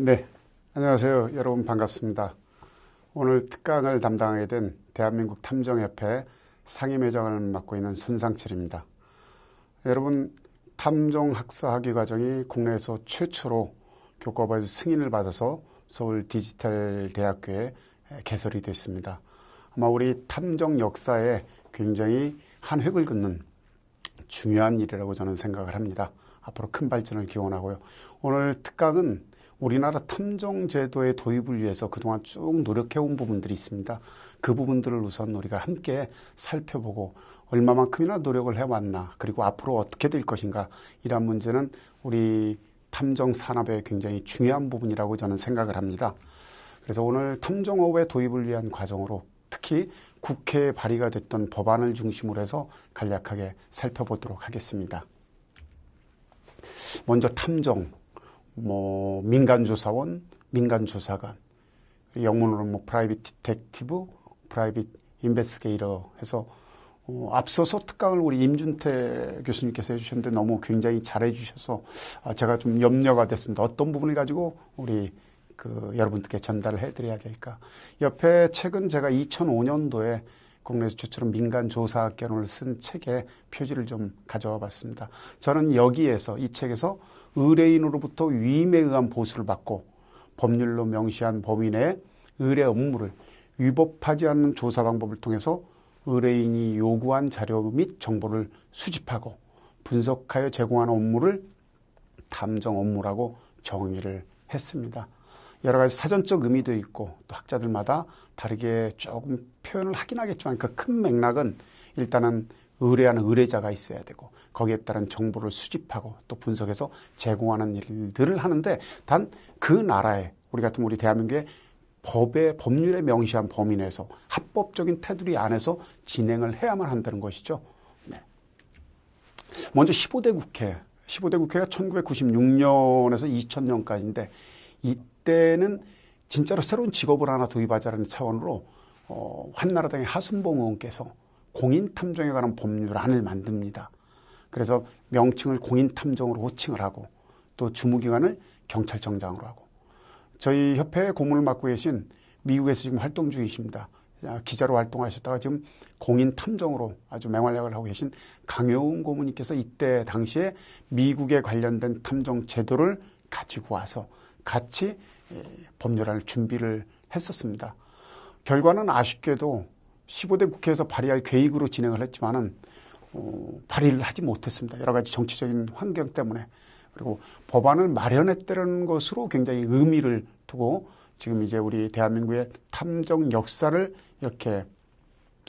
네, 안녕하세요. 여러분 반갑습니다. 오늘 특강을 담당하게 된 대한민국 탐정협회 상임회장을 맡고 있는 손상철입니다. 여러분, 탐정 학사 학위 과정이 국내에서 최초로 교과서에서 승인을 받아서 서울 디지털 대학교에 개설이 됐습니다. 아마 우리 탐정 역사에 굉장히 한 획을 긋는 중요한 일이라고 저는 생각을 합니다. 앞으로 큰 발전을 기원하고요. 오늘 특강은 우리나라 탐정 제도의 도입을 위해서 그동안 쭉 노력해온 부분들이 있습니다. 그 부분들을 우선 우리가 함께 살펴보고 얼마만큼이나 노력을 해왔나 그리고 앞으로 어떻게 될 것인가 이런 문제는 우리 탐정 산업의 굉장히 중요한 부분이라고 저는 생각을 합니다. 그래서 오늘 탐정업의 도입을 위한 과정으로 특히 국회에 발의가 됐던 법안을 중심으로 해서 간략하게 살펴보도록 하겠습니다. 먼저 탐정, 뭐 민간조사원, 민간조사관, 영문으로는 뭐 프라이빗 디텍티브, 프라이빗 인베스게이터 해서 어, 앞서서 특강을 우리 임준태 교수님께서 해주셨는데 너무 굉장히 잘해주셔서 아, 제가 좀 염려가 됐습니다. 어떤 부분을 가지고 우리 그 여러분들께 전달을 해드려야 될까. 옆에 책은 제가 2005년도에 국내에서 최초로 민간 조사 개론을 쓴 책에 표지를 좀 가져와 봤습니다. 저는 여기에서 이 책에서 의뢰인으로부터 위임에 의한 보수를 받고 법률로 명시한 내에 의뢰 업무를 위법하지 않는 조사 방법을 통해서 의뢰인이 요구한 자료 및 정보를 수집하고 분석하여 제공하는 업무를 탐정 업무라고 정의를 했습니다. 여러 가지 사전적 의미도 있고 또 학자들마다 다르게 조금 표현을 하긴 하겠지만 그 큰 맥락은 일단은 의뢰하는 의뢰자가 있어야 되고 거기에 따른 정보를 수집하고 또 분석해서 제공하는 일들을 하는데 단 그 나라에 우리 같은 우리 대한민국의 법의 법률에 명시한 범위 내에서 합법적인 테두리 안에서 진행을 해야만 한다는 것이죠. 네. 먼저 15대 국회, 15대 국회가 1996년에서 2000년까지인데 이때는 진짜로 새로운 직업을 하나 도입하자는 차원으로 어, 한나라당의 하순봉 의원께서 공인 탐정에 관한 법률안을 만듭니다. 그래서 명칭을 공인 탐정으로 호칭을 하고 또 주무기관을 경찰청장으로 하고 저희 협회 고문을 맡고 계신 미국에서 지금 활동 중이십니다. 기자로 활동하셨다가 지금 공인 탐정으로 아주 맹활약을 하고 계신 강효은 고문님께서 이때 당시에 미국에 관련된 탐정 제도를 가지고 와서 같이 예, 법률안을 준비를 했었습니다. 결과는 아쉽게도 15대 국회에서 발의할 계획으로 진행을 했지만은 어, 발의를 하지 못했습니다. 여러 가지 정치적인 환경 때문에 그리고 법안을 마련했다는 것으로 굉장히 의미를 두고 지금 이제 우리 대한민국의 탐정 역사를 이렇게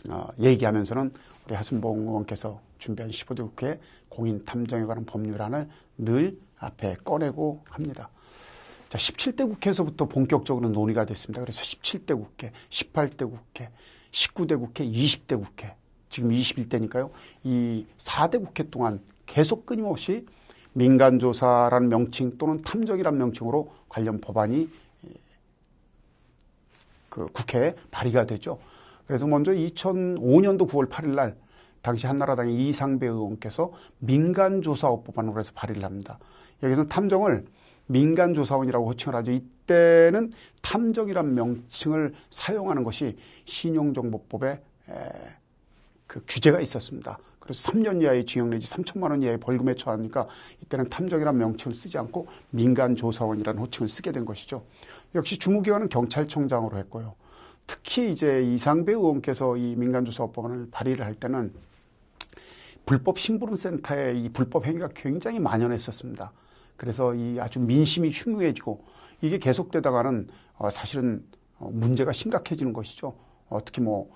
어, 얘기하면서는 우리 하순봉 의원께서 준비한 15대 국회 공인 탐정에 관한 법률안을 늘 앞에 꺼내고 합니다. 자, 17대 국회에서부터 본격적으로 논의가 됐습니다. 그래서 17대 국회, 18대 국회, 19대 국회, 20대 국회, 지금 21대니까요. 이 4대 국회 동안 계속 끊임없이 민간조사라는 명칭 또는 탐정이라는 명칭으로 관련 법안이 그 국회에 발의가 되죠. 그래서 먼저 2005년도 9월 8일 날 당시 한나라당의 이상배 의원께서 민간조사업 법안으로 해서 발의를 합니다. 여기서는 탐정을 민간 조사원이라고 호칭을 하죠. 이때는 탐정이란 명칭을 사용하는 것이 신용정보법에 그 규제가 있었습니다. 그래서 3년 이하의 징역 내지 3천만 원 이하의 벌금에 처하니까 이때는 탐정이란 명칭을 쓰지 않고 민간 조사원이라는 호칭을 쓰게 된 것이죠. 역시 주무기관은 경찰청장으로 했고요. 특히 이제 이상배 의원께서 이 민간조사법안을 발의를 할 때는 불법 심부름센터의 이 불법 행위가 굉장히 만연했었습니다. 그래서 이 아주 민심이 흉흉해지고 이게 계속되다가는 어 사실은 어 문제가 심각해지는 것이죠. 어떻게 뭐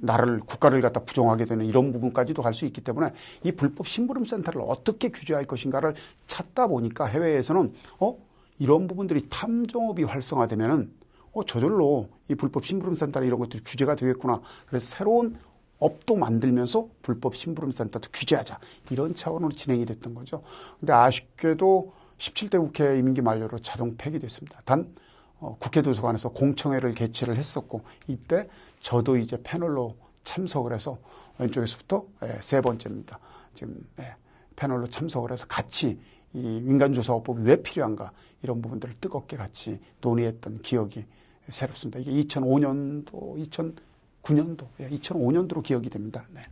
나를 국가를 갖다 부정하게 되는 이런 부분까지도 갈 수 있기 때문에 이 불법 심부름 센터를 어떻게 규제할 것인가를 찾다 보니까 해외에서는 어 이런 부분들이 탐정업이 활성화되면은 어 저절로 이 불법 심부름 센터 이런 것들이 규제가 되겠구나. 그래서 새로운 업도 만들면서 불법 심부름 센터도 규제하자. 이런 차원으로 진행이 됐던 거죠. 근데 아쉽게도 17대 국회 임기 만료로 자동 폐기됐습니다. 단 어, 국회 도서관에서 공청회를 개최를 했었고 이때 저도 이제 패널로 참석을 해서 왼쪽에서부터 예, 세 번째입니다. 지금 예, 패널로 참석을 해서 같이 이 민간조사업법이 왜 필요한가 이런 부분들을 뜨겁게 같이 논의했던 기억이 새롭습니다. 이게 2005년도, 2009년도, 2005년도로 기억이 됩니다. 네.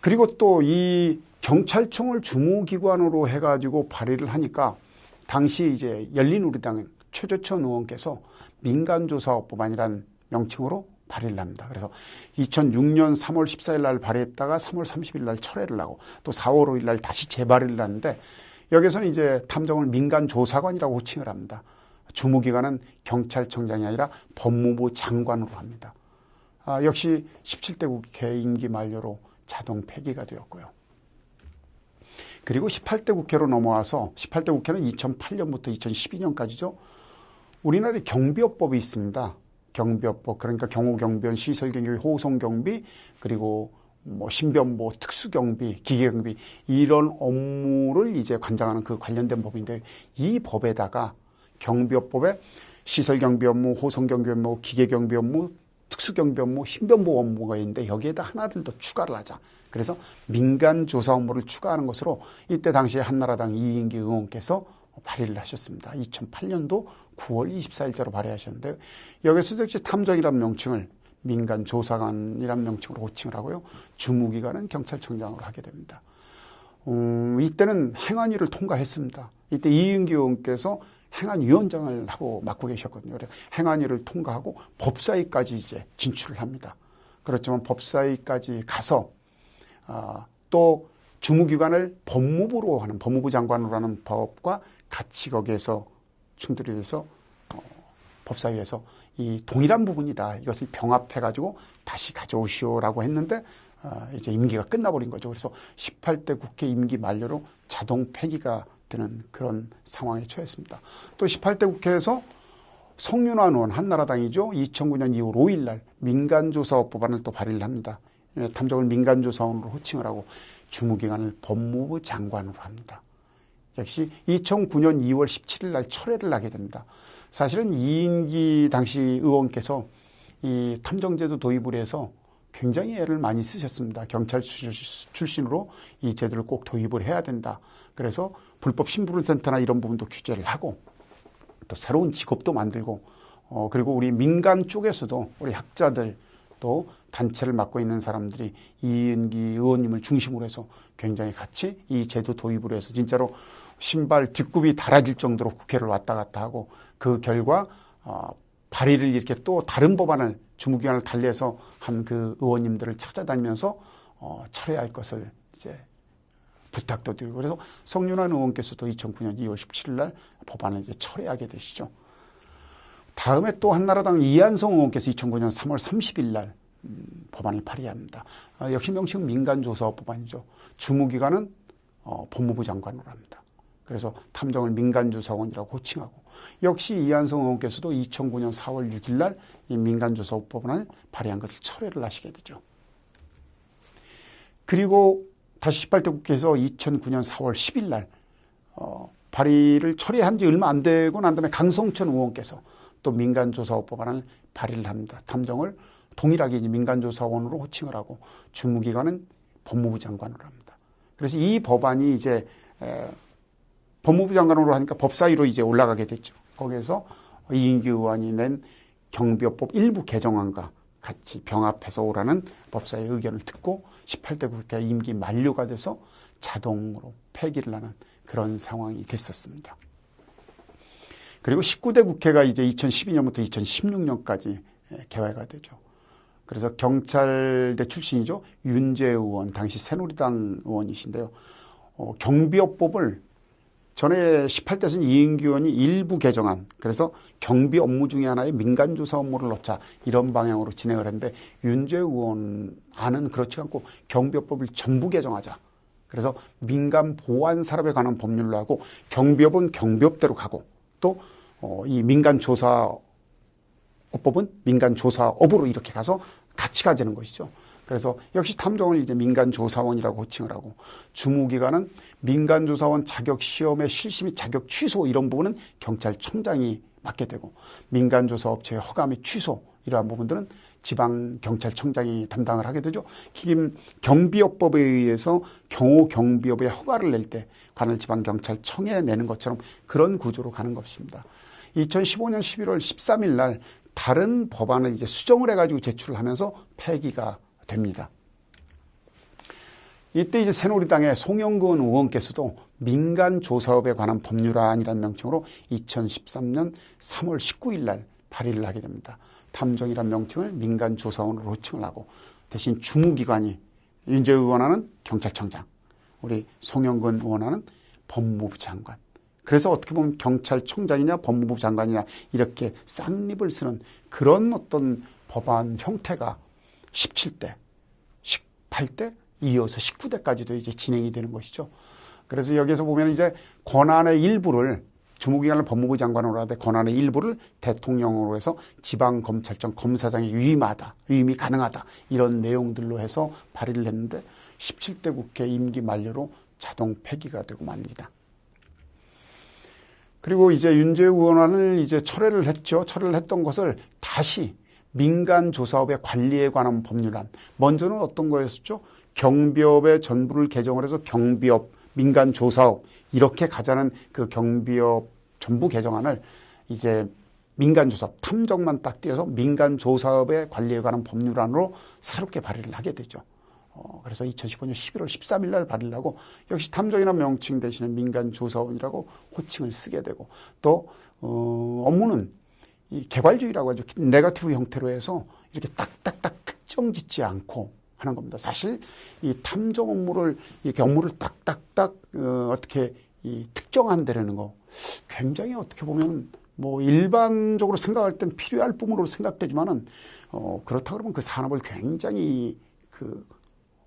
그리고 또 이 경찰청을 주무기관으로 해가지고 발의를 하니까 당시 이제 열린우리당 최재천 의원께서 민간조사업법안이란 명칭으로 발의를 합니다. 그래서 2006년 3월 14일 날 발의했다가 3월 30일 날 철회를 하고 또 4월 5일 날 다시 재발의를 하는데 여기서는 이제 탐정을 민간조사관이라고 호칭을 합니다. 주무기관은 경찰청장이 아니라 법무부 장관으로 합니다. 아, 역시 17대 국회 임기 만료로 자동 폐기가 되었고요. 그리고 18대 국회로 넘어와서 18대 국회는 2008년부터 2012년까지죠. 우리나라에 경비업법이 있습니다. 경비업법 그러니까 경호경비원, 시설경비, 호송경비 그리고 뭐 신변보, 특수경비, 기계경비 이런 업무를 이제 관장하는 그 관련된 법인데 이 법에다가 경비업법에 시설경비 업무, 호송경비 업무, 기계경비 업무, 특수경비 업무, 신변보 업무가 있는데 여기에다 하나를 더 추가를 하자. 그래서 민간 조사 업무를 추가하는 것으로 이때 당시에 한나라당 이인기 의원께서 발의를 하셨습니다. 2008년도 9월 24일자로 발의하셨는데 여기서 역시 탐정이란 명칭을 민간 조사관이란 명칭으로 호칭을 하고요. 주무기관은 경찰청장으로 하게 됩니다. 음, 이때는 행안위를 통과했습니다. 이때 이인기 의원께서 행안위원장을 하고 맡고 계셨거든요. 행안위를 통과하고 법사위까지 이제 진출을 합니다. 그렇지만 법사위까지 가서 아, 또 주무기관을 법무부로 하는 법무부 장관으로 하는 법과 같이 거기에서 충돌이 돼서 어, 법사위에서 이 동일한 부분이다. 이것을 병합해가지고 다시 가져오시오라고 했는데 어, 이제 임기가 끝나버린 거죠. 그래서 18대 국회 임기 만료로 자동 폐기가 되는 그런 상황에 처했습니다. 또 18대 국회에서 성윤환 의원 한나라당이죠. 2009년 2월 5일 날 민간조사업 법안을 또 발의를 합니다. 예, 탐정을 민간조사원으로 호칭을 하고 주무기관을 법무부 장관으로 합니다. 역시 2009년 2월 17일 날 철회를 하게 됩니다. 사실은 이인기 당시 의원께서 이 탐정제도 도입을 해서 굉장히 애를 많이 쓰셨습니다. 경찰 출신으로 이 제도를 꼭 도입을 해야 된다. 그래서 불법 심부름센터나 이런 부분도 규제를 하고 또 새로운 직업도 만들고 어 그리고 우리 민간 쪽에서도 우리 학자들 또 단체를 맡고 있는 사람들이 이은기 의원님을 중심으로 해서 굉장히 같이 이 제도 도입을 해서 진짜로 신발 뒷굽이 달아질 정도로 국회를 왔다 갔다 하고 그 결과 어 발의를 이렇게 또 다른 법안을 주무기관을 달리해서 한 그 의원님들을 찾아다니면서 어 철회할 것을 이제 부탁도 드리고 그래서 성윤환 의원께서도 2009년 2월 17일 날 법안을 이제 철회하게 되시죠. 다음에 또 한나라당 이한성 의원께서 2009년 3월 30일 날 음, 법안을 발의합니다. 아, 역시 명칭 민간조사업 법안이죠. 주무기관은 어, 법무부 장관으로 합니다. 그래서 탐정을 민간조사원이라고 호칭하고 역시 이한성 의원께서도 2009년 4월 6일 날 이 민간조사업 법안을 발의한 것을 철회를 하시게 되죠. 그리고 다시 18대 국회에서 2009년 4월 10일 날 어, 발의를 처리한 지 얼마 안 되고 난 다음에 강성천 의원께서 또 민간조사업 법안을 발의를 합니다. 탐정을 동일하게 민간조사원으로 호칭을 하고 주무기관은 법무부 장관으로 합니다. 그래서 이 법안이 이제 에, 법무부 장관으로 하니까 법사위로 이제 올라가게 됐죠. 거기에서 이인규 의원이 낸 경비업법 일부 개정안과 같이 병합해서 오라는 법사의 의견을 듣고 18대 국회 임기 만료가 돼서 자동으로 폐기를 하는 그런 상황이 됐었습니다. 그리고 19대 국회가 이제 2012년부터 2016년까지 개화가 되죠. 그래서 경찰대 출신이죠. 윤재 의원, 당시 새누리당 의원이신데요. 어, 경비업법을 전에 18대선 이인규 의원이 일부 개정안, 그래서 경비 업무 중에 하나의 민간조사 업무를 넣자 이런 방향으로 진행을 했는데 윤재 의원 안은 그렇지 않고 경비업법을 전부 개정하자. 그래서 민간 보안 산업에 관한 법률로 하고 경비업은 경비업대로 가고 또이 어, 민간 조사 업법은 민간 조사업으로 이렇게 가서 같이 가지는 것이죠. 그래서 역시 탐정을 이제 민간조사원이라고 호칭을 하고 주무기관은 민간조사원 자격 시험의 실시 및 자격 취소 이런 부분은 경찰청장이 맡게 되고 민간조사업체의 허가 및 취소 이러한 부분들은 지방 경찰청장이 담당을 하게 되죠. 김 경비업법에 의해서 경호 경비업의 허가를 낼 때 관할 지방 경찰청에 내는 것처럼 그런 구조로 가는 것입니다. 2015년 11월 13일 날 다른 법안을 이제 수정을 해가지고 제출을 하면서 폐기가 됩니다. 이때 이제 새누리당의 송영근 의원께서도 민간 조사업에 관한 법률안이라는 명칭으로 2013년 3월 19일 날 발의를 하게 됩니다. 탐정이란 명칭을 민간 조사원으로 호칭을 하고 대신 주무기관이 윤재 의원하는 경찰청장, 우리 송영근 의원하는 법무부 장관. 그래서 어떻게 보면 경찰청장이냐 법무부 장관이냐 이렇게 쌍립을 쓰는 그런 어떤 법안 형태가 17대, 18대, 이어서 19대까지도 이제 진행이 되는 것이죠. 그래서 여기에서 보면 이제 권한의 일부를 주무기관을 법무부 장관으로 하되 권한의 일부를 대통령으로 해서 지방검찰청 검사장이 위임하다, 위임이 가능하다 이런 내용들로 해서 발의를 했는데 17대 국회 임기 만료로 자동 폐기가 되고 맙니다. 그리고 이제 윤재우 의원안을 이제 철회를 했죠. 철회를 했던 것을 다시 민간 조사업의 관리에 관한 법률안. 먼저는 어떤 거였었죠? 경비업의 전부를 개정을 해서 경비업, 민간 조사업 이렇게 가자는 그 경비업 전부 개정안을 이제 민간 조사업 탐정만 딱 띄어서 민간 조사업의 관리에 관한 법률안으로 새롭게 발의를 하게 되죠. 어, 그래서 2015년 11월 13일 날 발의를 하고 역시 탐정이나 명칭 대신에 민간 조사원이라고 호칭을 쓰게 되고 또 어, 업무는 이 개괄주의라고 하죠. 네거티브 형태로 해서 이렇게 딱딱딱 특정 짓지 않고 하는 겁니다. 사실 이 탐정 업무를 이렇게 업무를 딱딱딱 어, 어떻게 이 특정한다라는 거 굉장히 어떻게 보면 뭐 일반적으로 생각할 땐 필요할 뿐으로 생각되지만은 어 그렇다 그러면 그 산업을 굉장히 그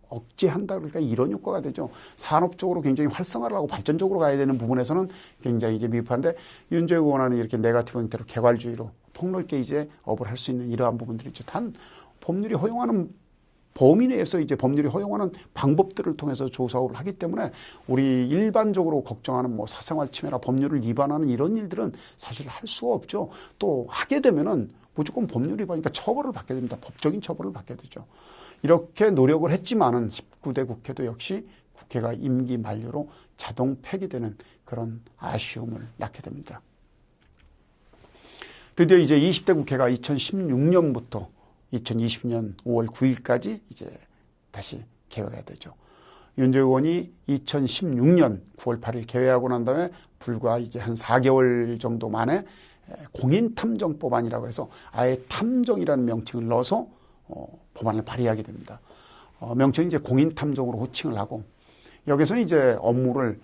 억제한다 그러니까 이런 효과가 되죠. 산업적으로 굉장히 활성화를 하고 발전적으로 가야 되는 부분에서는 굉장히 이제 미흡한데 윤재우 의원은 이렇게 네가티브 형태로 개괄주의로 폭넓게 이제 업을 할 수 있는 이러한 부분들이 있죠. 단 법률이 허용하는 범위 내에서 이제 법률이 허용하는 방법들을 통해서 조사를 하기 때문에 우리 일반적으로 걱정하는 뭐 사생활 침해나 법률을 위반하는 이런 일들은 사실 할 수가 없죠. 또 하게 되면은 무조건 법률 위반이니까 처벌을 받게 됩니다. 법적인 처벌을 받게 되죠. 이렇게 노력을 했지만은 19대 국회도 역시 국회가 임기 만료로 자동 폐기되는 그런 아쉬움을 낳게 됩니다. 드디어 이제 20대 국회가 2016년부터 2020년 5월 9일까지 이제 다시 개회가 되죠. 윤재 의원이 2016년 9월 8일 개회하고 난 다음에 불과 이제 한 4개월 정도 만에 공인탐정법안이라고 해서 아예 탐정이라는 명칭을 넣어서 어, 법안을 발의하게 됩니다. 어, 명칭이 이제 공인탐정으로 호칭을 하고 여기서는 이제 업무를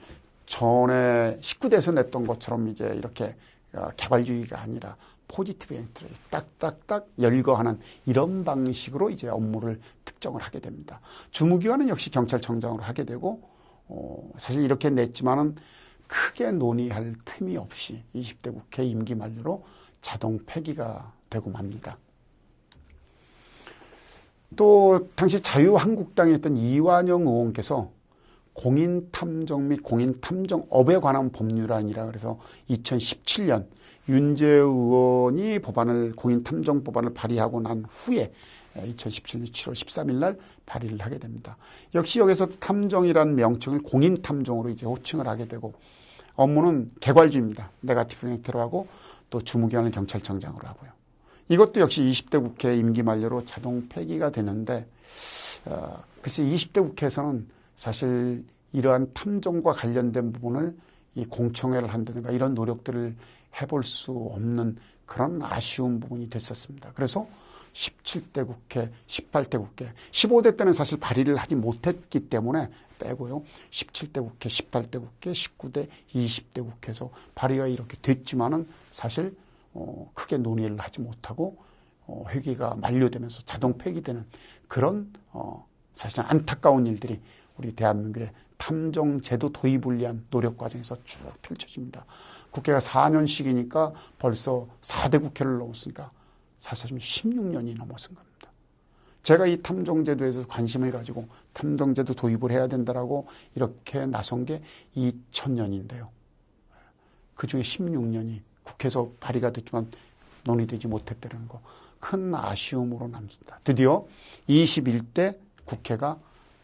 전에 19대에서 냈던 것처럼 이제 이렇게 어, 개발주의가 아니라 포지티브 엔트리 딱딱딱 열거하는 이런 방식으로 이제 업무를 특정을 하게 됩니다. 주무기관은 역시 경찰청장으로 하게 되고 어, 사실 이렇게 냈지만은 크게 논의할 틈이 없이 20대 국회 임기 만료로 자동 폐기가 되고 맙니다. 또 당시 자유한국당에 있던 이완영 의원께서 공인탐정 및 공인탐정업에 관한 법률안이라 그래서 2017년 윤재 의원이 법안을 공인탐정 법안을 발의하고 난 후에 2017년 7월 13일 날 발의를 하게 됩니다. 역시 여기서 탐정이란 명칭을 공인탐정으로 이제 호칭을 하게 되고 업무는 개괄주입니다. 네가티브 형태로 하고 또 주무기관은 경찰청장으로 하고요. 이것도 역시 20대 국회 임기 만료로 자동 폐기가 되는데 어, 글쎄 20대 국회에서는 사실 이러한 탐정과 관련된 부분을 이 공청회를 한다든가 이런 노력들을 해볼 수 없는 그런 아쉬운 부분이 됐었습니다. 그래서 17대 국회, 18대 국회, 15대 때는 사실 발의를 하지 못했기 때문에 빼고요. 17대 국회, 18대 국회, 19대, 20대 국회에서 발의가 이렇게 됐지만은 사실 어, 크게 논의를 하지 못하고 어, 회기가 만료되면서 자동 폐기되는 그런 어, 사실은 안타까운 일들이 우리 대한민국의 탐정 제도 도입을 위한 노력 과정에서 쭉 펼쳐집니다. 국회가 4년씩이니까 벌써 4대 국회를 넘었으니까 사실 16년이 넘어선 겁니다. 제가 이 탐정제도에서 관심을 가지고 탐정제도 도입을 해야 된다라고 이렇게 나선 게 2000년인데요. 그 중에 16년이 국회에서 발의가 됐지만 논의되지 못했다는 거. 큰 아쉬움으로 남습니다. 드디어 21대 국회가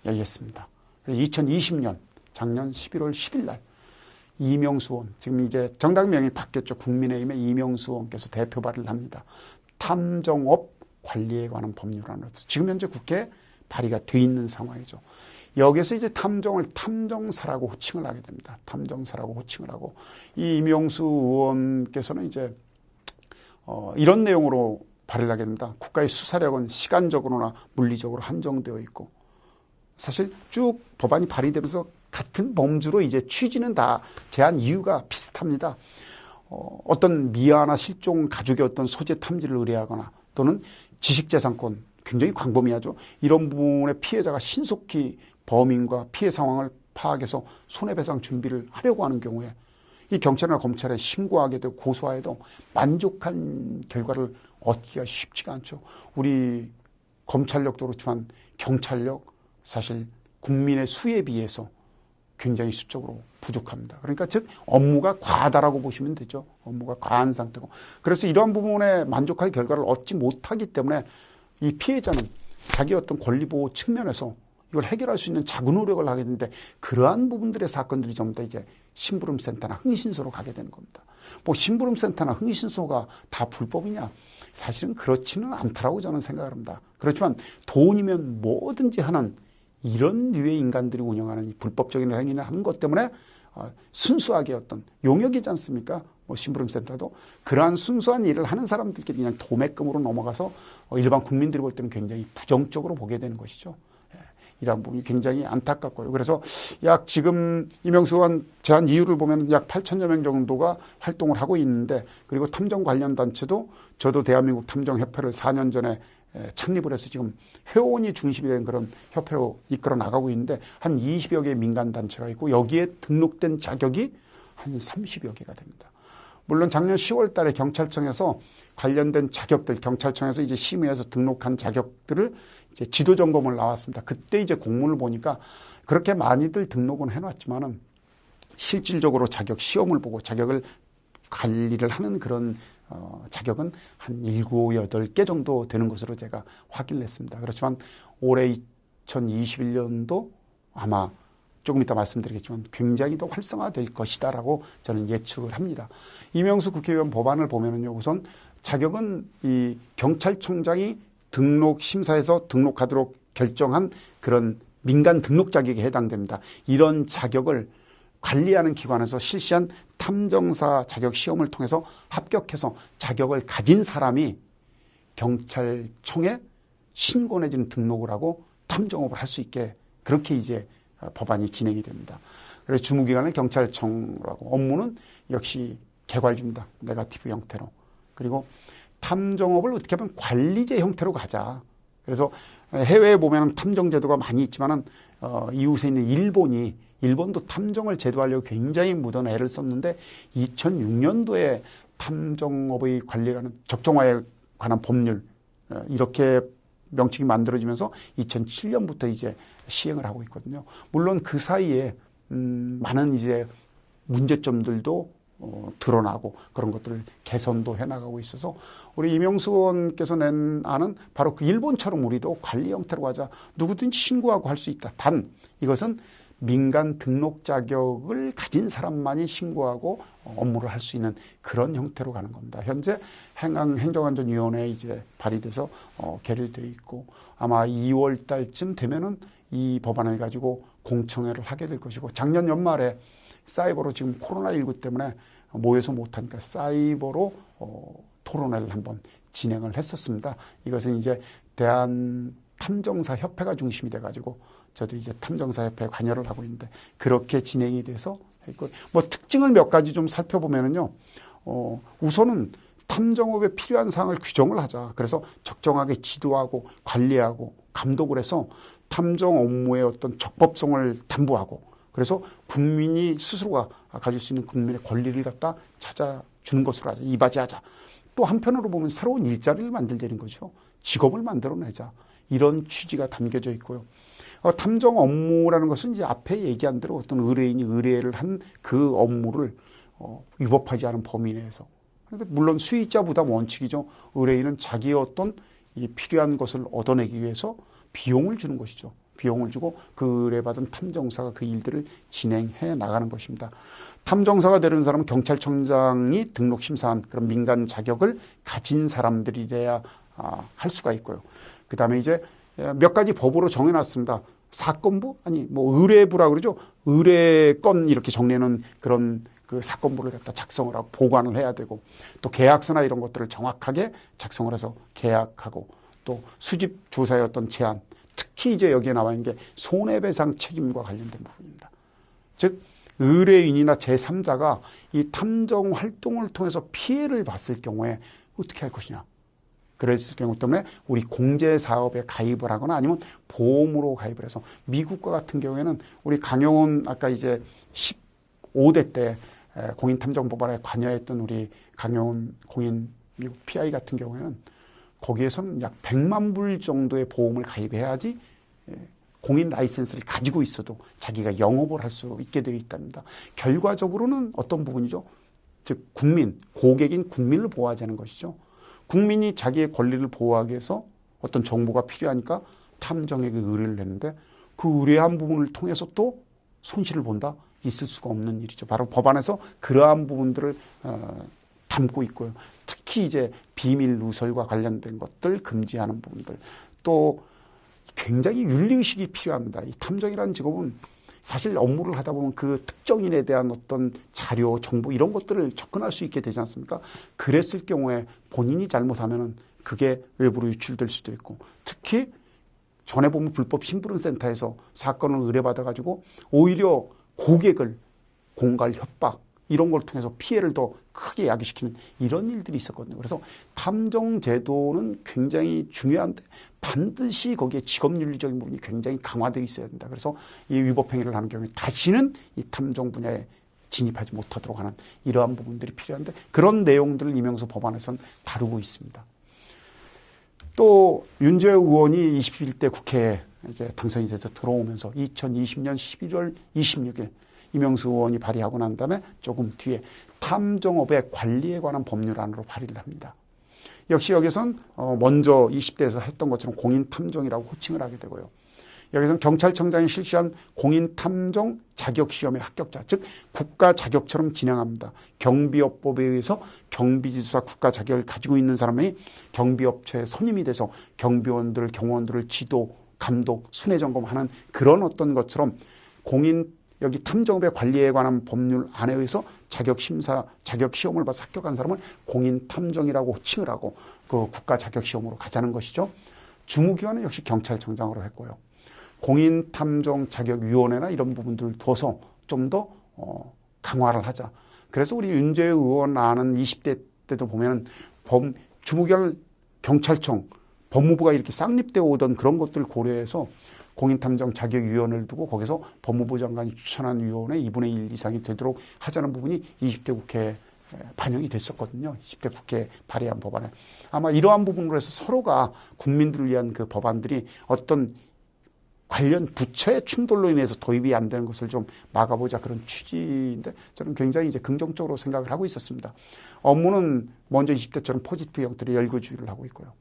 열렸습니다. 2020년 작년 11월 10일 날 이명수 의원 지금 이제 정당명이 바뀌었죠. 국민의힘의 이명수 의원께서 대표 발의를 합니다. 탐정업 관리에 관한 법률안으로 지금 현재 국회에 발의가 돼 있는 상황이죠. 여기서 이제 탐정을 탐정사라고 호칭을 하게 됩니다. 탐정사라고 호칭을 하고 이 이명수 의원께서는 이제 어, 이런 내용으로 발의를 하게 됩니다. 국가의 수사력은 시간적으로나 물리적으로 한정되어 있고 사실 쭉 법안이 발의되면서 같은 범주로 이제 취지는 다 제한 이유가 비슷합니다. 어, 어떤 미아나 실종 가족의 어떤 소재 탐지를 의뢰하거나 또는 지식재산권 굉장히 광범위하죠. 이런 부분의 피해자가 신속히 범인과 피해 상황을 파악해서 손해배상 준비를 하려고 하는 경우에 이 경찰이나 검찰에 신고하게 되고 고소해도 만족한 결과를 얻기가 쉽지가 않죠. 우리 검찰력도 그렇지만 경찰력 사실 국민의 수에 비해서 굉장히 수적으로 부족합니다. 그러니까 즉 업무가 과하다라고 보시면 되죠. 업무가 과한 상태고. 그래서 이러한 부분에 만족할 결과를 얻지 못하기 때문에 이 피해자는 자기 어떤 권리 보호 측면에서 이걸 해결할 수 있는 자구 노력을 하게 되는데 그러한 부분들의 사건들이 전부 다 이제 심부름센터나 흥신소로 가게 되는 겁니다. 뭐 심부름센터나 흥신소가 다 불법이냐? 사실은 그렇지는 않다라고 저는 생각을 합니다. 그렇지만 돈이면 뭐든지 하는 이런 류의 인간들이 운영하는 이 불법적인 행위를 하는 것 때문에 어, 순수하게 어떤 용역이지 않습니까? 뭐 심부름센터도 그러한 순수한 일을 하는 사람들끼리 그냥 도매금으로 넘어가서 어, 일반 국민들이 볼 때는 굉장히 부정적으로 보게 되는 것이죠. 예, 이러한 부분이 굉장히 안타깝고요. 그래서 약 지금 이명수 의원 제한 이유를 보면 약 8천여 명 정도가 활동을 하고 있는데 그리고 탐정 관련 단체도 저도 대한민국 탐정협회를 4년 전에 창립을 해서 지금 회원이 중심이 된 그런 협회로 이끌어 나가고 있는데 한 20여 개의 민간 단체가 있고 여기에 등록된 자격이 한 30여 개가 됩니다. 물론 작년 10월 달에 경찰청에서 관련된 자격들 경찰청에서 이제 심의해서 등록한 자격들을 이제 지도 점검을 나왔습니다. 그때 이제 공문을 보니까 그렇게 많이들 등록은 해놨지만은 실질적으로 자격 시험을 보고 자격을 관리를 하는 그런 어, 자격은 한 일곱, 여덟 개 정도 되는 것으로 제가 확인을 했습니다. 그렇지만 올해 2021년도 아마 조금 이따 말씀드리겠지만 굉장히 더 활성화될 것이다라고 저는 예측을 합니다. 이명수 국회의원 법안을 보면은요, 우선 자격은 이 경찰청장이 등록 심사에서 등록하도록 결정한 그런 민간 등록 자격에 해당됩니다. 이런 자격을 관리하는 기관에서 실시한 탐정사 자격 시험을 통해서 합격해서 자격을 가진 사람이 경찰청에 신고 내지는 등록을 하고 탐정업을 할 수 있게 그렇게 이제 법안이 진행이 됩니다. 그래서 주무기관은 경찰청이라고 업무는 역시 개괄입니다. 네가티브 형태로. 그리고 탐정업을 어떻게 보면 관리제 형태로 가자. 그래서 해외에 보면 탐정 제도가 많이 있지만은 어, 이웃에 있는 일본이 일본도 탐정을 제도하려고 굉장히 묻은 애를 썼는데 2006년도에 탐정업의 관한 적정화에 관한 법률 어, 이렇게 명칭이 만들어지면서 2007년부터 이제 시행을 하고 있거든요. 물론 그 사이에 음, 많은 이제 문제점들도 어, 드러나고 그런 것들을 개선도 해나가고 있어서 우리 이명수 의원께서 낸 안은 바로 그 일본처럼 우리도 관리 형태로 가자 누구든지 신고하고 할 수 있다. 단 이것은 민간 등록 자격을 가진 사람만이 신고하고 업무를 할 수 있는 그런 형태로 가는 겁니다. 현재 행안 행정안전위원회에 이제 발의돼서 어, 계류돼 있고 아마 2월 달쯤 되면은 이 법안을 가지고 공청회를 하게 될 것이고 작년 연말에 사이버로 지금 코로나19 때문에 모여서 못하니까 사이버로 어, 토론회를 한번 진행을 했었습니다. 이것은 이제 대한 탐정사 협회가 중심이 돼가지고 저도 이제 탐정사협회에 관여를 하고 있는데 그렇게 진행이 돼서 있고 뭐 특징을 몇 가지 좀 살펴보면은요. 어, 우선은 탐정업에 필요한 사항을 규정을 하자. 그래서 적정하게 지도하고 관리하고 감독을 해서 탐정 업무의 어떤 적법성을 담보하고 그래서 국민이 스스로가 가질 수 있는 국민의 권리를 갖다 찾아주는 것으로 하자. 이바지하자. 또 한편으로 보면 새로운 일자리를 만들자는 거죠. 직업을 만들어내자. 이런 취지가 담겨져 있고요. 어, 탐정 업무라는 것은 이제 앞에 얘기한 대로 어떤 의뢰인이 의뢰를 한 그 업무를 어, 위법하지 않은 범위 내에서 그런데 물론 수의자 부담 원칙이죠. 의뢰인은 자기의 어떤 이 필요한 것을 얻어내기 위해서 비용을 주는 것이죠. 비용을 주고 그 의뢰받은 탐정사가 그 일들을 진행해 나가는 것입니다. 탐정사가 되는 사람은 경찰청장이 등록 심사한 그런 민간 자격을 가진 사람들이래야 아, 할 수가 있고요. 그 다음에 이제 몇 가지 법으로 정해놨습니다. 사건부 아니 뭐 의뢰부라 그러죠. 의뢰건 이렇게 정리하는 그런 그 사건부를 갖다 작성을 하고 보관을 해야 되고 또 계약서나 이런 것들을 정확하게 작성을 해서 계약하고 또 수집 조사의 어떤 제한 특히 이제 여기에 나와 있는 게 손해배상 책임과 관련된 부분입니다. 즉 의뢰인이나 제3자가 이 탐정 활동을 통해서 피해를 봤을 경우에 어떻게 할 것이냐. 그랬을 경우 때문에 우리 공제 사업에 가입을 하거나 아니면 보험으로 가입을 해서 미국과 같은 경우에는 우리 강영훈 아까 이제 15대 때 공인 탐정 법안에 관여했던 우리 강영훈 공인 미국 PI 같은 경우에는 거기에서는 약 100만 불 정도의 보험을 가입해야지 공인 라이센스를 가지고 있어도 자기가 영업을 할 수 있게 되어 있답니다. 결과적으로는 어떤 부분이죠? 즉 국민, 고객인 국민을 보호하자는 것이죠. 국민이 자기의 권리를 보호하기 위해서 어떤 정보가 필요하니까 탐정에게 의뢰를 했는데 그 의뢰한 부분을 통해서 또 손실을 본다? 있을 수가 없는 일이죠. 바로 법안에서 그러한 부분들을 어, 담고 있고요. 특히 이제 비밀 누설과 관련된 것들 금지하는 부분들 또 굉장히 윤리의식이 필요합니다. 이 탐정이라는 직업은 사실 업무를 하다 보면 그 특정인에 대한 어떤 자료, 정보 이런 것들을 접근할 수 있게 되지 않습니까? 그랬을 경우에 본인이 잘못하면은 그게 외부로 유출될 수도 있고 특히 전에 보면 불법 심부름 센터에서 사건을 의뢰받아 가지고 오히려 고객을 공갈 협박 이런 걸 통해서 피해를 더 크게 야기시키는 이런 일들이 있었거든요. 그래서 탐정 제도는 굉장히 중요한데 반드시 거기에 직업윤리적인 부분이 굉장히 강화되어 있어야 된다. 그래서 이 위법 행위를 하는 경우에 다시는 이 탐정 분야에 진입하지 못하도록 하는 이러한 부분들이 필요한데 그런 내용들을 이명수 법안에서는 다루고 있습니다. 또 윤재호 의원이 21대 국회에 이제 당선이 돼서 들어오면서 2020년 11월 26일 이명수 의원이 발의하고 난 다음에 조금 뒤에 탐정업의 관리에 관한 법률안으로 발의를 합니다. 역시 여기선 어, 먼저 20대에서 했던 것처럼 공인 탐정이라고 호칭을 하게 되고요. 여기서는 경찰청장이 실시한 공인 탐정 자격 시험의 합격자, 즉 국가 자격처럼 진행합니다. 경비업법에 의해서 경비지수사 국가 자격을 가지고 있는 사람이 경비업체에 선임이 돼서 경비원들, 경호원들을 지도, 감독, 순회 점검하는 그런 어떤 것처럼 공인 여기 탐정업의 관리에 관한 법률 안에 의해서 자격 심사, 자격 시험을 봐서 합격한 사람을 공인 탐정이라고 호칭을 하고 그 국가 자격 시험으로 가자는 것이죠. 주무기관은 역시 경찰청장으로 했고요. 공인 탐정 자격 위원회나 이런 부분들을 둬서 좀 더 어, 강화를 하자. 그래서 우리 윤재 의원 아는 20대 때도 보면은 범 주무기관 경찰청 법무부가 이렇게 쌍립되어 오던 그런 것들을 고려해서 공인탐정 자격위원회를 두고 거기서 법무부 장관이 추천한 위원회 2분의 1 이상이 되도록 하자는 부분이 20대 국회에 반영이 됐었거든요. 20대 국회 발의한 법안에. 아마 이러한 부분으로 해서 서로가 국민들을 위한 그 법안들이 어떤 관련 부처의 충돌로 인해서 도입이 안 되는 것을 좀 막아보자 그런 취지인데 저는 굉장히 이제 긍정적으로 생각을 하고 있었습니다. 업무는 먼저 20대처럼 포지티브 형태의 열거주의를 하고 있고요.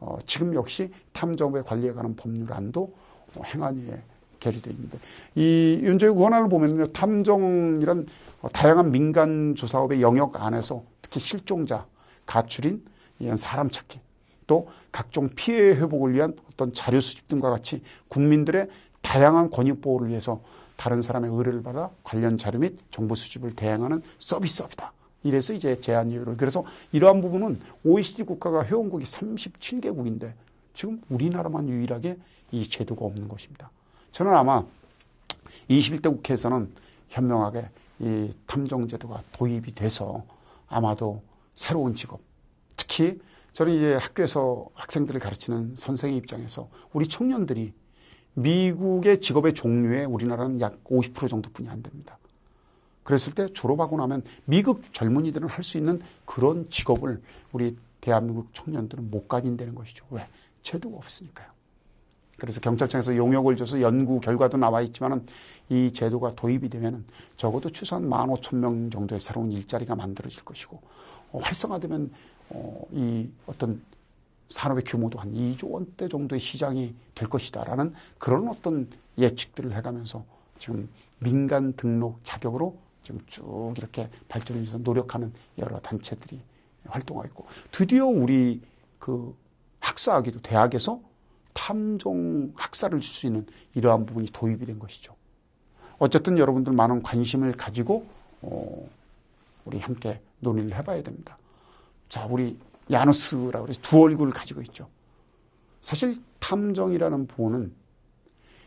어, 지금 역시 탐정부의 관리에 관한 법률안도 뭐 행안위에 계류되어 있는데 이 윤재욱 원안을 보면요 탐정이란 다양한 민간 조사업의 영역 안에서 특히 실종자, 가출인 이런 사람 찾기 또 각종 피해 회복을 위한 어떤 자료 수집 등과 같이 국민들의 다양한 권익 보호를 위해서 다른 사람의 의뢰를 받아 관련 자료 및 정보 수집을 대행하는 서비스업이다. 이래서 이제 제한 이유를 그래서 이러한 부분은 OECD 국가가 회원국이 37개국인데 지금 우리나라만 유일하게 이 제도가 없는 것입니다. 저는 아마 21대 국회에서는 현명하게 이 탐정 제도가 도입이 돼서 아마도 새로운 직업, 특히 저는 이제 학교에서 학생들을 가르치는 선생의 입장에서 우리 청년들이 미국의 직업의 종류에 우리나라는 약 50% 정도뿐이 안 됩니다. 그랬을 때 졸업하고 나면 미국 젊은이들은 할 수 있는 그런 직업을 우리 대한민국 청년들은 못 가진다는 것이죠. 왜? 제도가 없으니까요. 그래서 경찰청에서 용역을 줘서 연구 결과도 나와 있지만은 이 제도가 도입이 되면은 적어도 최소한 15,000명 정도의 새로운 일자리가 만들어질 것이고 어, 활성화되면 어, 이 어떤 산업의 규모도 한 2조 원대 정도의 시장이 될 것이다라는 그런 어떤 예측들을 해가면서 지금 민간 등록 자격으로 지금 쭉 이렇게 발전을 위해서 노력하는 여러 단체들이 활동하고 있고 드디어 우리 그 학사학위도 대학에서 탐정 학사를 줄수 있는 이러한 부분이 도입이 된 것이죠. 어쨌든 여러분들 많은 관심을 가지고 어, 우리 함께 논의를 해봐야 됩니다. 자, 우리 야누스라고 해서 두 얼굴을 가지고 있죠. 사실 탐정이라는 부호는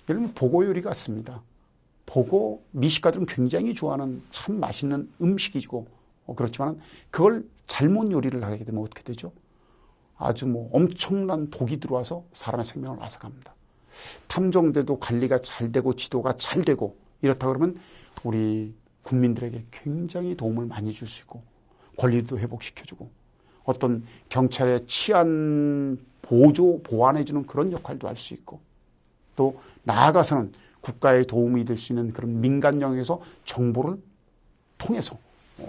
여러분 보고 요리 같습니다. 보고 미식가들은 굉장히 좋아하는 참 맛있는 음식이고 어, 그렇지만 그걸 잘못 요리를 하게 되면 어떻게 되죠? 아주 뭐 엄청난 독이 들어와서 사람의 생명을 앗아갑니다. 탐정대도 관리가 잘 되고 지도가 잘 되고 이렇다 그러면 우리 국민들에게 굉장히 도움을 많이 줄 수 있고 권리도 회복시켜주고 어떤 경찰의 치안 보조 보완해주는 그런 역할도 할 수 있고 또 나아가서는 국가에 도움이 될 수 있는 그런 민간 영역에서 정보를 통해서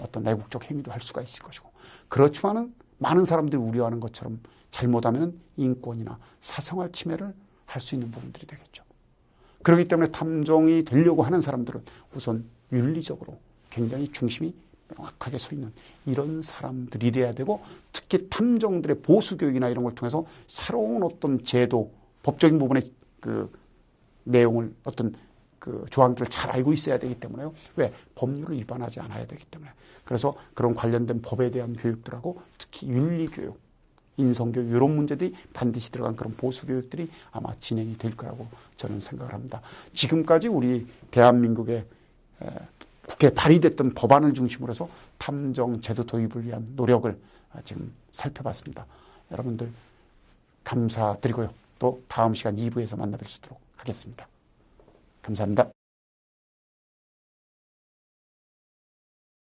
어떤 내국적 행위도 할 수가 있을 것이고 그렇지만은 많은 사람들이 우려하는 것처럼 잘못하면 인권이나 사생활 침해를 할 수 있는 부분들이 되겠죠. 그렇기 때문에 탐정이 되려고 하는 사람들은 우선 윤리적으로 굉장히 중심이 명확하게 서 있는 이런 사람들이래야 되고 특히 탐정들의 보수 교육이나 이런 걸 통해서 새로운 어떤 제도, 법적인 부분의 그 내용을 어떤 그 조항들을 잘 알고 있어야 되기 때문에요. 왜? 법률을 위반하지 않아야 되기 때문에. 그래서 그런 관련된 법에 대한 교육들하고 특히 윤리 교육, 인성 교육 이런 문제들이 반드시 들어간 그런 보수 교육들이 아마 진행이 될 거라고 저는 생각을 합니다. 지금까지 우리 대한민국의 국회에 발의됐던 법안을 중심으로 해서 탐정 제도 도입을 위한 노력을 지금 살펴봤습니다. 여러분들 감사드리고요. 또 다음 시간 2부에서 만나 뵐 수 있도록 하겠습니다. 감사합니다.